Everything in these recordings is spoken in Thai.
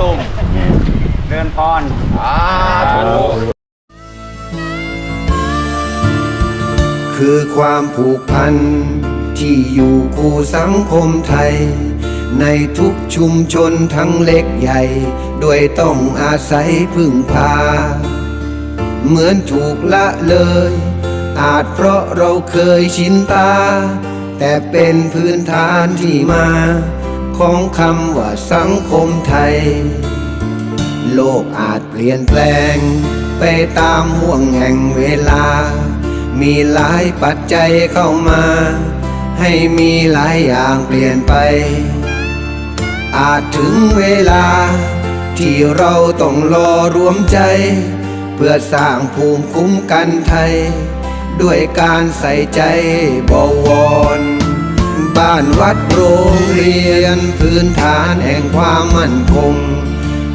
ตุ้มเดินพรอ่าคือความผูกพัน ที่อยู่คู่สังคมไทย ในทุกชุมชนทั้งเล็กใหญ่ ด้วยต้องอาศัยพึ่งพา เหมือนถูกละเลย อาจเพราะเราเคยชินตา แต่เป็นพื้นฐานที่มา ของคำว่าสังคมไทย โลกอาจเปลี่ยนแปลง ไปตามห่วงแห่งเวลา มีหลายปัจจัยเข้ามา ให้มีหลายอย่างเปลี่ยนไป อาจถึงเวลา ที่เราต้องรอรวมใจ เพื่อสร้างภูมิคุ้มกันไทย ด้วยการใส่ใจบวร บ้านวัดโรงเรียนพื้นฐานแห่งความมั่นคง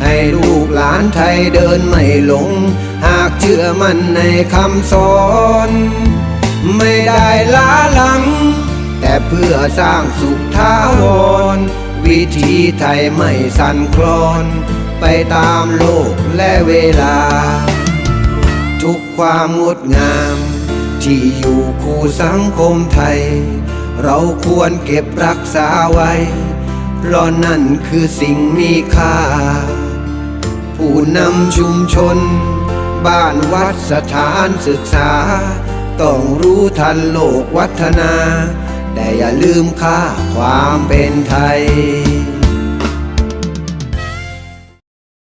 ให้ลูกหลานไทยเดินไม่หลง หากเชื่อมั่นในคำสอน ไม่ได้ล้าหลัง แต่เพื่อสร้างสุขท้าวร วิถีไทยไม่สั่นคลอน ไปตามโลกและเวลา ทุกความงดงาม ที่อยู่คู่สังคมไทย เราควรเก็บรักษาไว้ เพราะนั่นคือสิ่งมีค่า ผู้นำชุมชน บ้านวัดสถานศึกษา ต้องรู้ทันโลกวัฒนา แต่อย่าลืมค่าความเป็นไทย